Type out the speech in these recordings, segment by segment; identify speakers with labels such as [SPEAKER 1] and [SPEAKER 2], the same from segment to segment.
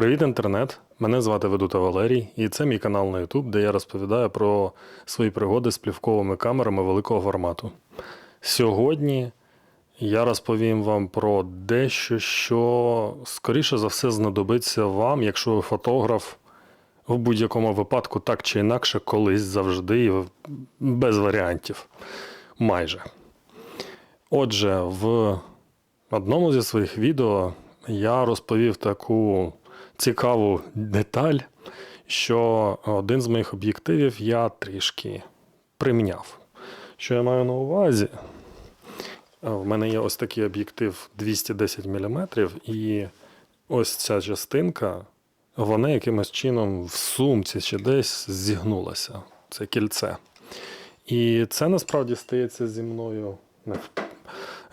[SPEAKER 1] Привіт, інтернет! Мене звати Ведута Валерій, і це мій канал на YouTube, де я розповідаю про свої пригоди з плівковими камерами великого формату. Сьогодні я розповім вам про дещо, що скоріше за все знадобиться вам, якщо ви фотограф в будь-якому випадку, так чи інакше, колись завжди, без варіантів. Майже. Отже, в одному зі своїх відео я розповів таку цікаву деталь, що один з моїх об'єктивів я трішки приміняв. Що я маю на увазі? В мене є ось такий об'єктив 210 мм, і ось ця частинка, вона якимось чином в сумці чи десь зігнулася. Це кільце. І це насправді стається зі мною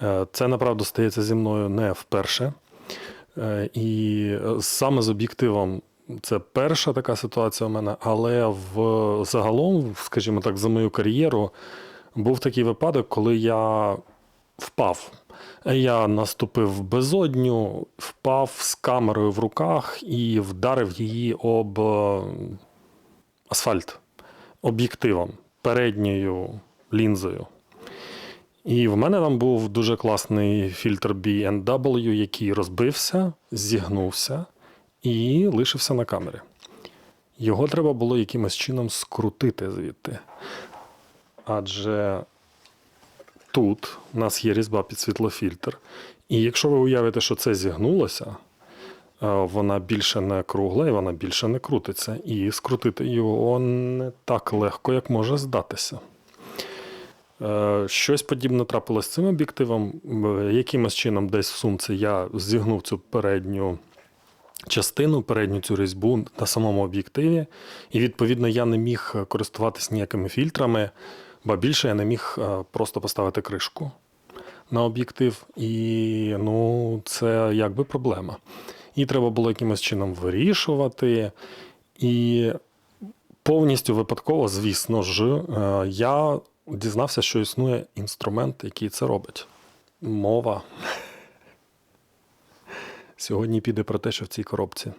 [SPEAKER 1] Е, Це направду стається зі мною не вперше. Е, І е, саме з об'єктивом це перша така ситуація у мене, але в загалом, скажімо так, за мою кар'єру був такий випадок, коли я впав. Я наступив безодню, впав з камерою в руках і вдарив її об е, асфальт об'єктивом, передньою лінзою. І в мене там був дуже класний фільтр B&W, який розбився, зігнувся і лишився на камері. Його треба було якимось чином скрутити звідти. Адже тут у нас є різьба під світлофільтр. І якщо ви уявите, що це зігнулося, е, вона більше не кругла і вона більше не крутиться. І скрутити його не так легко, як може здатися. Е, Щось подібне трапилось з цим об'єктивом. Якимось чином, десь в сумці я зігнув цю передню частину, передню цю різьбу на самому об'єктиві, і відповідно я не міг користуватись ніякими фільтрами, ба більше я не міг е, просто поставити кришку на об'єктив, і ну, це якби проблема. І треба було якимось чином вирішувати. І повністю випадково, звісно ж, е, я дізнався, що існує інструмент, який це робить. Мова. Сьогодні піде про те, що в цій коробці.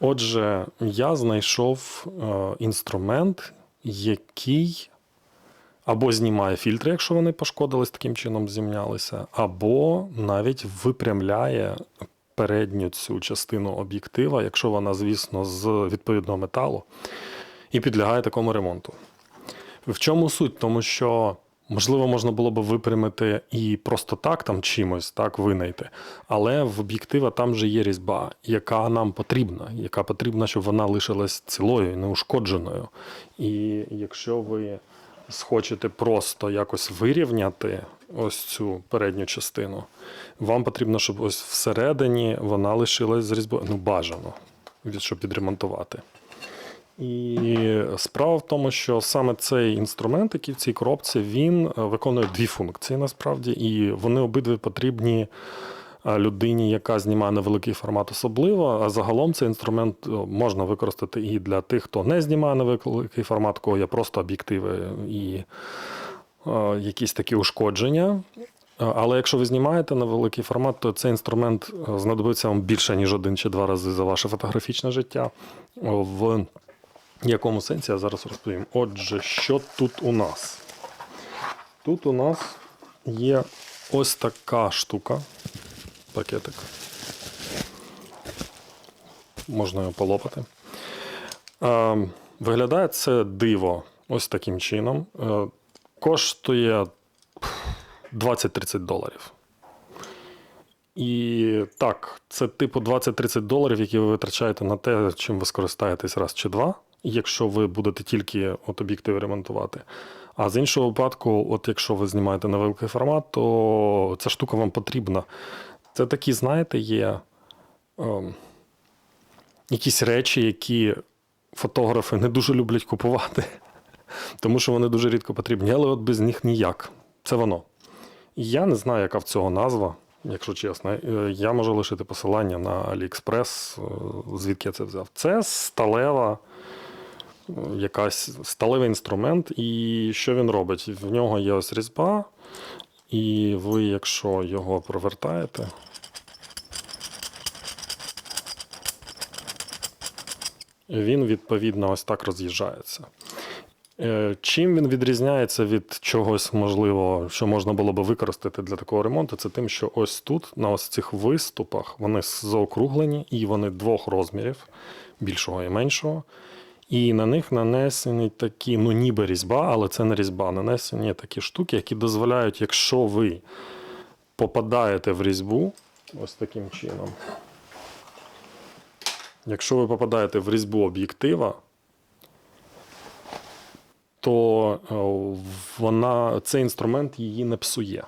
[SPEAKER 1] Отже, я знайшов е, інструмент, який або знімає фільтри, якщо вони пошкодились, таким чином зімнялися, або навіть випрямляє передню цю частину об'єктива, якщо вона, звісно, з відповідного металу, і підлягає такому ремонту. В чому суть? Тому що, можливо, можна було б випрямити і просто так там чимось, так, винайти. Але в об'єктива там же є різьба, яка нам потрібна, яка потрібна, щоб вона лишилась цілою, неушкодженою. І якщо ви схочете просто якось вирівняти ось цю передню частину, вам потрібно, щоб ось всередині вона лишилась з різьбою. Ну, бажано, щоб підремонтувати. І справа в тому, що саме цей інструмент, який в цій коробці, він е, виконує дві функції насправді, і вони обидві потрібні е, людині, яка знімає невеликий формат особливо. А загалом цей інструмент е, можна використати і для тих, хто не знімає невеликий формат, кого є просто об'єктиви і якісь такі ушкодження. Але якщо ви знімаєте на великий формат, то цей інструмент знадобиться вам більше, ніж один чи два рази за ваше фотографічне життя. О, В якому сенсі я зараз розповім. Отже, що тут у нас? Тут у нас є ось така штука. Пакетик. Можна його полопати. Е, виглядає це диво ось таким чином. Е, коштує 20-30 доларів. І так, це типу 20-30 доларів, які ви витрачаєте на те, чим ви скористаєтесь раз чи два, якщо ви будете тільки от об'єктиви ремонтувати. А з іншого випадку, от якщо ви знімаєте невеликий формат, то ця штука вам потрібна. Це такі, знаєте, є ем, якісь речі, які фотографи не дуже люблять купувати, тому що вони дуже рідко потрібні, але от без них ніяк. Це воно. Я не знаю, яка в цього назва, якщо чесно. Е, Я можу лишити посилання на AliExpress, е, звідки я це взяв. Це сталева, якась сталевий інструмент, і що він робить? В нього є ось різьба, і ви, якщо його провертаєте, він відповідно ось так роз'їжджається. Е, Чим він відрізняється від чогось, можливо, що можна було би використати для такого ремонту, це тим, що ось тут, на ось цих виступах, вони заокруглені і вони двох розмірів, більшого і меншого. І на них нанесені такі, ну ніби різьба, але це не різьба. Нанесені такі штуки, які дозволяють, якщо ви попадаєте в різьбу, ось таким чином. Якщо ви попадаєте в різьбу об'єктива, то е, вона, цей інструмент її не псує.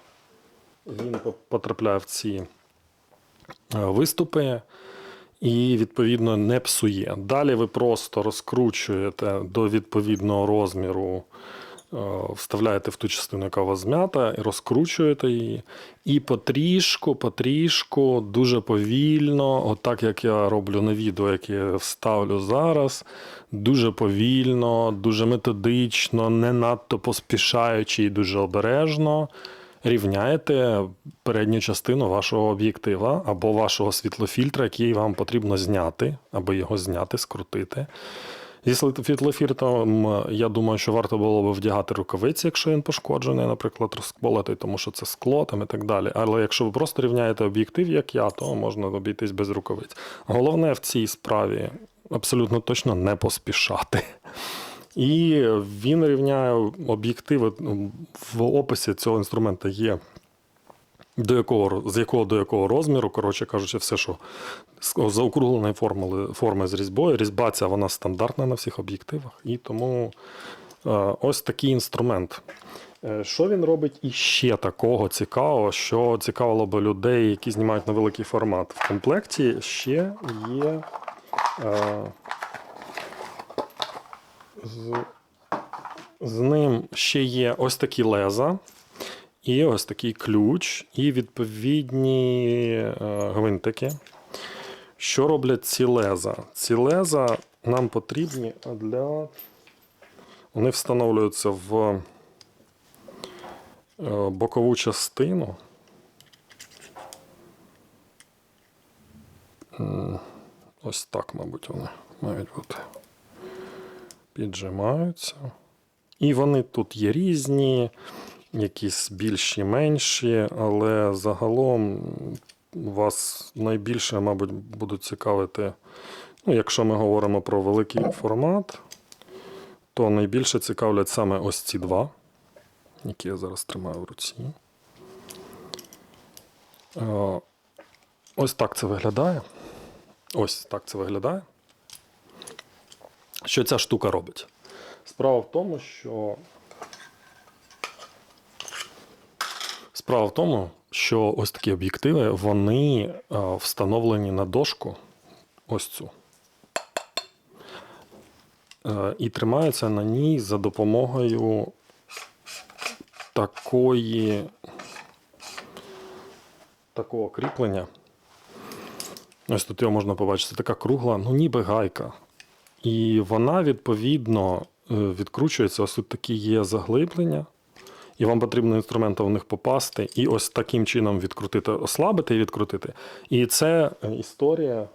[SPEAKER 1] Він потрапляє в ці е, виступи і, відповідно, не псує. Далі ви просто розкручуєте до відповідного розміру, е, вставляєте в ту частину, яка у вас змята, і розкручуєте її. І потрішку, потрішку, дуже повільно, отак як я роблю на відео, яке вставлю зараз, дуже повільно, дуже методично, не надто поспішаючи і дуже обережно. Рівняєте передню частину вашого об'єктива або вашого світлофільтра, який вам потрібно зняти, або його зняти, скрутити. Зі світлофільтром, я думаю, що варто було б вдягати рукавиці, якщо він пошкоджений, наприклад, розколотий, тому що це скло там і так далі. Але якщо ви просто рівняєте об'єктив, як я, то можна обійтись без рукавиць. Головне в цій справі абсолютно точно не поспішати. І він рівняє об'єктиви. ну, В описі цього інструмента є до якого, з якого до якого розміру, коротше кажучи, все, що заокругленої формули, форми з різьбою. Різьба ця вона стандартна на всіх об'єктивах, і тому е, ось такий інструмент. Е, Що він робить іще такого цікавого, що цікавило би людей, які знімають на великий формат. В комплекті ще є е, з, з ним ще є ось такі леза. І ось такий ключ, і відповідні е, гвинтики. Що роблять ці леза? Ці леза нам потрібні для. Вони встановлюються в е, бокову частину. Ось так, мабуть, вони мають бути. Піджимаються. І вони тут є різні, якісь більші, менші, але загалом вас найбільше, мабуть, будуть цікавити. Ну, якщо ми говоримо про великий формат, то найбільше цікавлять саме ось ці два, які я зараз тримаю в руці. Е, Ось так це виглядає. Ось так це виглядає. Що ця штука робить? Справа в тому, що Справа в тому, що ось такі об'єктиви вони е, встановлені на дошку ось цю. Е, І тримаються на ній за допомогою такої такого кріплення. Ось тут його можна побачити, така кругла, ну ніби гайка. І вона, відповідно, е, відкручується. Ось тут такі є заглиблення. І вам потрібно інструментом в них попасти, і ось таким чином відкрутити, ослабити і відкрутити. І це е, історія.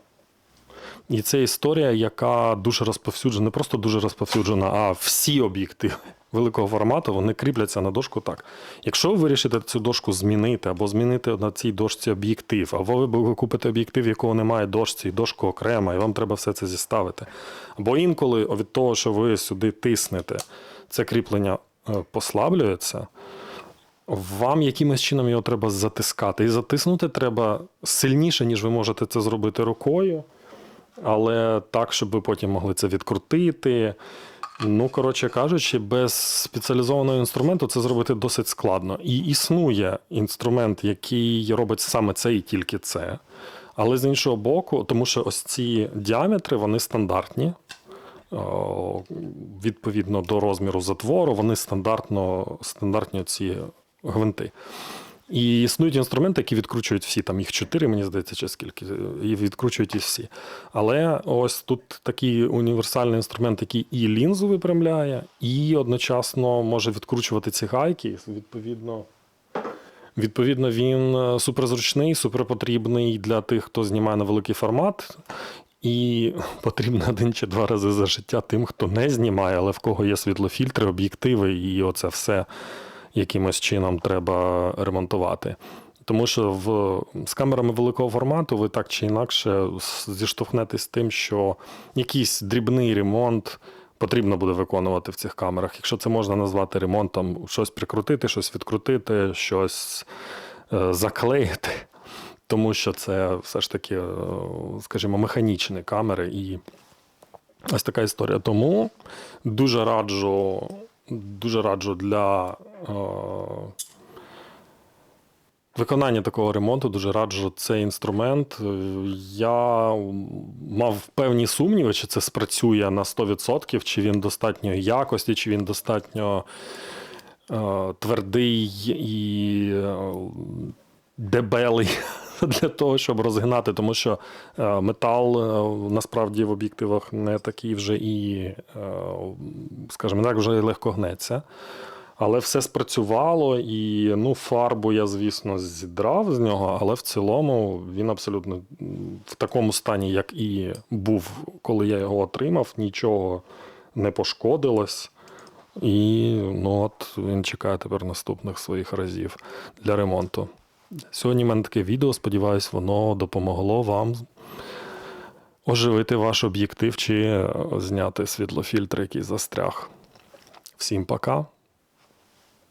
[SPEAKER 1] І це історія, яка дуже розповсюджена, не просто дуже розповсюджена, а всі об'єктиви великого формату вони кріпляться на дошку так. Якщо ви вирішите цю дошку змінити, або змінити на цій дошці об'єктив, або ви, купите об'єктив, якого немає дошці, і дошку окремо, і вам треба все це зіставити. Або інколи від того, що ви сюди тиснете, це кріплення е, послаблюється. Вам якимось чином його треба затискати. І затиснути треба сильніше, ніж ви можете це зробити рукою, але так, щоб ви потім могли це відкрутити. Ну, коротше кажучи, без спеціалізованого інструменту це зробити досить складно. І існує інструмент, який робить саме це і тільки це. Але з іншого боку, тому що ось ці діаметри вони стандартні. Відповідно до розміру затвору, вони стандартно, стандартні ці гвинти. І існують інструменти, які відкручують всі, там їх чотири, мені здається, чи скільки, і відкручують і всі. Але ось тут такий універсальний інструмент, який і лінзу випрямляє, і одночасно може відкручувати ці гайки. Відповідно, відповідно він е, суперзручний, суперпотрібний для тих, хто знімає на великий формат. І потрібно один чи два рази за життя тим, хто не знімає, але в кого є світлофільтри, об'єктиви, і оце все якимось чином треба ремонтувати. Тому що в, з камерами великого формату ви так чи інакше зіштовхнетесь з тим, що якийсь дрібний ремонт потрібно буде виконувати в цих камерах. Якщо це можна назвати ремонтом, щось прикрутити, щось відкрутити, щось е, заклеїти. Тому що це все ж таки, е, скажімо, механічні камери і ось така історія. Тому дуже раджу, дуже раджу для. Е, Виконання такого ремонту дуже раджу цей інструмент. Е, Я мав певні сумніви, чи це спрацює на 100%, чи він достатньо якості, чи він достатньо е, твердий і е, дебелий для того, щоб розгнати, тому що е, метал е, насправді в об'єктивах не такий вже і, е, скажімо так, вже легко гнеться. Але все спрацювало, і ну, фарбу я, звісно, зідрав з нього, але в цілому він абсолютно в такому стані, як і був, коли я його отримав, нічого не пошкодилось. І ну, от він чекає тепер наступних своїх разів для ремонту. Сьогодні в мене таке відео, сподіваюсь, воно допомогло вам оживити ваш об'єктив чи зняти світлофільтр, який застряг. Всім пока.